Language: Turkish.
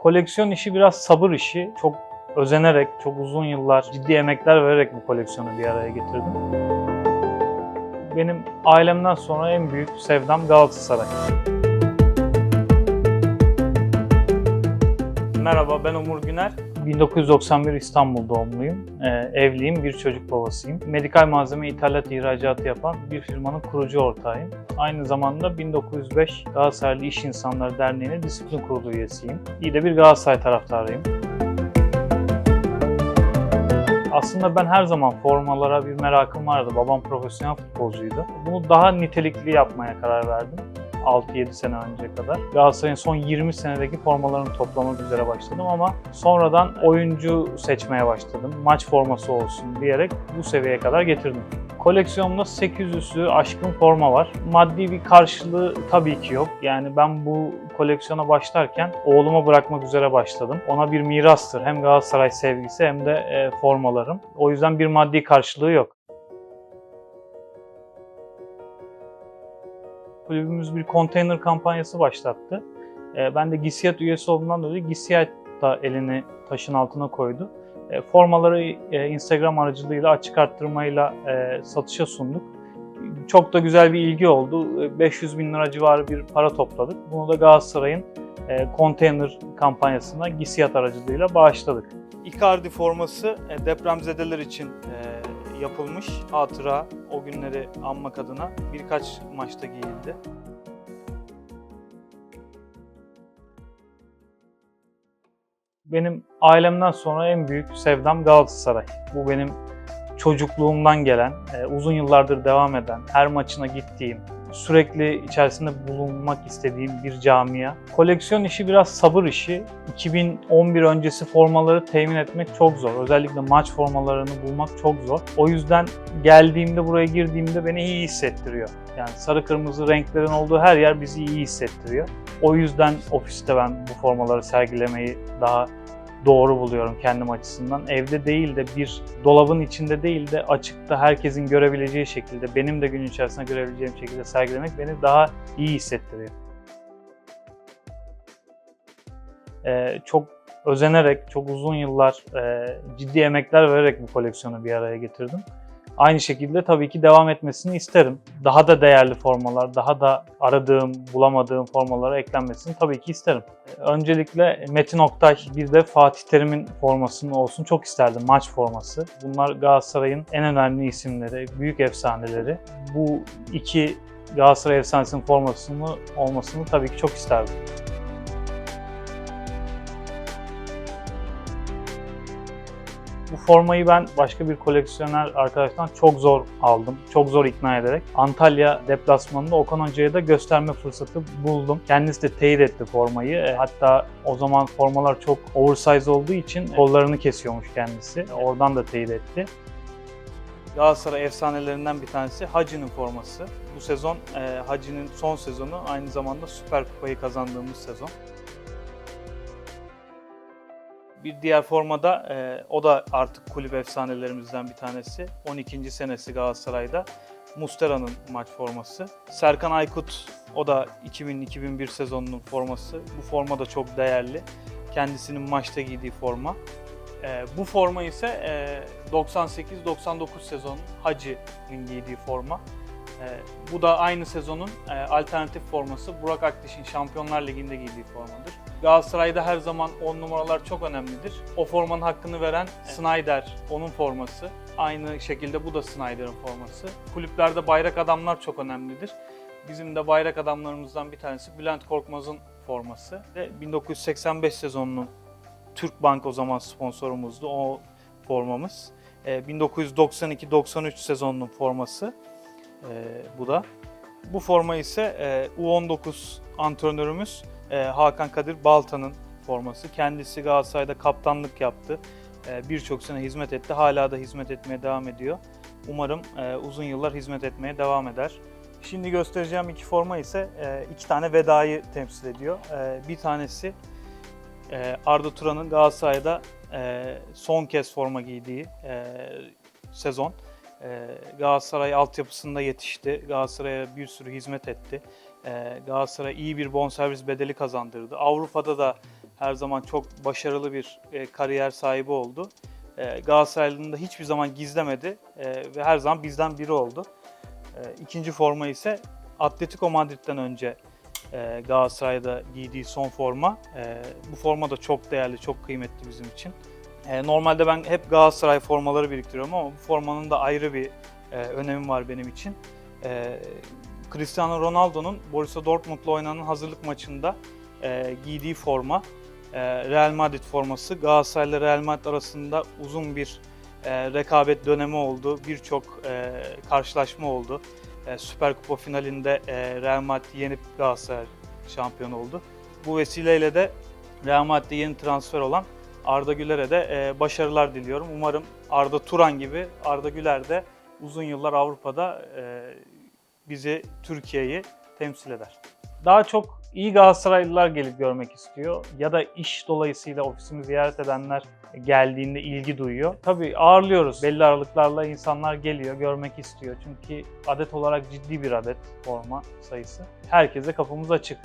Koleksiyon işi biraz sabır işi. Çok özenerek, çok uzun yıllar ciddi emekler vererek bu koleksiyonu bir araya getirdim. Benim ailemden sonra en büyük sevdam Galatasaray. Merhaba ben Umur Güner. 1991 İstanbul doğumluyum. Ee, evliyim, bir çocuk babasıyım. Medikal malzeme ithalat ihracatı yapan bir firmanın kurucu ortağıyım. Aynı zamanda 1905 Galatasaraylı İş İnsanları Derneği'nin disiplin kurulu üyesiyim. İyi de bir Galatasaray taraftarıyım. Aslında ben her zaman formalara bir merakım vardı. Babam profesyonel futbolcuydu. Bunu daha nitelikli yapmaya karar verdim. 6-7 sene önce kadar. Galatasaray'ın son 20 senedeki formalarını toplamak üzere başladım ama sonradan oyuncu seçmeye başladım. Maç forması olsun diyerek bu seviyeye kadar getirdim. Koleksiyonumda 800'ü aşkın forma var. Maddi bir karşılığı tabii ki yok. Yani ben bu koleksiyona başlarken oğluma bırakmak üzere başladım. Ona bir mirastır. Hem Galatasaray sevgisi hem de e, formalarım. O yüzden bir maddi karşılığı yok. Kulübümüz bir konteyner kampanyası başlattı. E, ben de GİSİAD üyesi olduğumdan dolayı GİSİAD da elini taşın altına koydu. E, formaları e, Instagram aracılığıyla açık arttırmayla e, satışa sunduk. Çok da güzel bir ilgi oldu. E, 500 bin lira civarı bir para topladık. Bunu da Galatasaray'ın e, konteyner kampanyasına GİSİAD aracılığıyla bağışladık. Icardi forması e, depremzedeler için e, yapılmış hatıra o günleri anmak adına birkaç maçta giyildi. Benim ailemden sonra en büyük sevdam Galatasaray. Bu benim çocukluğumdan gelen, e, uzun yıllardır devam eden, her maçına gittiğim, sürekli içerisinde bulunmak istediğim bir camia. Koleksiyon işi biraz sabır işi. 2011 öncesi formaları temin etmek çok zor. Özellikle maç formalarını bulmak çok zor. O yüzden geldiğimde buraya girdiğimde beni iyi hissettiriyor. Yani sarı kırmızı renklerin olduğu her yer bizi iyi hissettiriyor. O yüzden ofiste ben bu formaları sergilemeyi daha doğru buluyorum kendim açısından. Evde değil de bir dolabın içinde değil de açıkta herkesin görebileceği şekilde, benim de gün içerisinde görebileceğim şekilde sergilemek beni daha iyi hissettiriyor. Ee, çok özenerek, çok uzun yıllar e, ciddi emekler vererek bu koleksiyonu bir araya getirdim. Aynı şekilde tabii ki devam etmesini isterim. Daha da değerli formalar, daha da aradığım, bulamadığım formalara eklenmesini tabii ki isterim. Öncelikle Metin Oktay, bir de Fatih Terim'in formasının olsun çok isterdim, maç forması. Bunlar Galatasaray'ın en önemli isimleri, büyük efsaneleri. Bu iki Galatasaray efsanesinin formasının olmasını tabii ki çok isterdim. Bu formayı ben başka bir koleksiyoner arkadaştan çok zor aldım. Çok zor ikna ederek. Antalya deplasmanında Okan Hoca'ya da gösterme fırsatı buldum. Kendisi de teyit etti formayı. E, Hatta o zaman formalar çok oversize olduğu için kollarını kesiyormuş kendisi. Oradan da teyit etti. Galatasaray efsanelerinden bir tanesi Hacı'nın forması. Bu sezon e, Hacı'nın son sezonu aynı zamanda Süper Kupayı kazandığımız sezon. Bir diğer formada e, o da artık kulüp efsanelerimizden bir tanesi. 12. senesi Galatasaray'da. Mustera'nın maç forması. Serkan Aykut o da 2000-2001 sezonunun forması. Bu forma da çok değerli. Kendisinin maçta giydiği forma. E, bu forma ise e, 98-99 sezonun Hacı'nın giydiği forma. E, bu da aynı sezonun e, alternatif forması Burak Akdiş'in Şampiyonlar Ligi'nde giydiği formadır. Galatasaray'da her zaman 10 numaralar çok önemlidir. O formanın hakkını veren Snyder, onun forması. Aynı şekilde bu da Snyder'ın forması. Kulüplerde bayrak adamlar çok önemlidir. Bizim de bayrak adamlarımızdan bir tanesi Bülent Korkmaz'ın forması. Ve 1985 sezonunun Türk Bank o zaman sponsorumuzdu o formamız. Ee, 1992-93 sezonunun forması ee, bu da. Bu forma ise e, U19 antrenörümüz e, Hakan Kadir Balta'nın forması. Kendisi Galatasaray'da kaptanlık yaptı. E, Birçok sene hizmet etti. Hala da hizmet etmeye devam ediyor. Umarım e, uzun yıllar hizmet etmeye devam eder. Şimdi göstereceğim iki forma ise e, iki tane vedayı temsil ediyor. E, Bir tanesi e, Arda Turan'ın Galatasaray'da e, son kez forma giydiği e, sezon. E, Galatasaray altyapısında yetişti. Galatasaray'a bir sürü hizmet etti. E, Galatasaray iyi bir bonservis bedeli kazandırdı. Avrupa'da da Her zaman çok başarılı bir e, kariyer sahibi oldu. E, Galatasaray'ın da hiçbir zaman gizlemedi e, ve her zaman bizden biri oldu. İkinci forma ise Atletico Madrid'den önce e, Galatasaray'da giydiği son forma. Bu forma da çok değerli, çok kıymetli bizim için. E, normalde ben hep Galatasaray formaları biriktiriyorum ama bu formanın da ayrı bir e, önemi var benim için. E, Cristiano Ronaldo'nun Borussia Dortmund'la oynanan hazırlık maçında e, giydiği forma, e, Real Madrid forması. Galatasaray ile Real Madrid arasında uzun bir e, rekabet dönemi oldu. Birçok e, karşılaşma oldu. E, Süper Kupa finalinde e, Real Madrid yenip Galatasaray şampiyon oldu. Bu vesileyle de Real Madrid'de yeni transfer olan Arda Güler'e de e, başarılar diliyorum. Umarım Arda Turan gibi Arda Güler de uzun yıllar Avrupa'da e, bizi, Türkiye'yi temsil eder. Daha çok iyi Galatasaraylılar gelip görmek istiyor ya da iş dolayısıyla ofisimi ziyaret edenler geldiğinde ilgi duyuyor. Tabii ağırlıyoruz. Belli aralıklarla insanlar geliyor, görmek istiyor. Çünkü adet olarak ciddi bir adet forma sayısı. Herkese kapımız açık.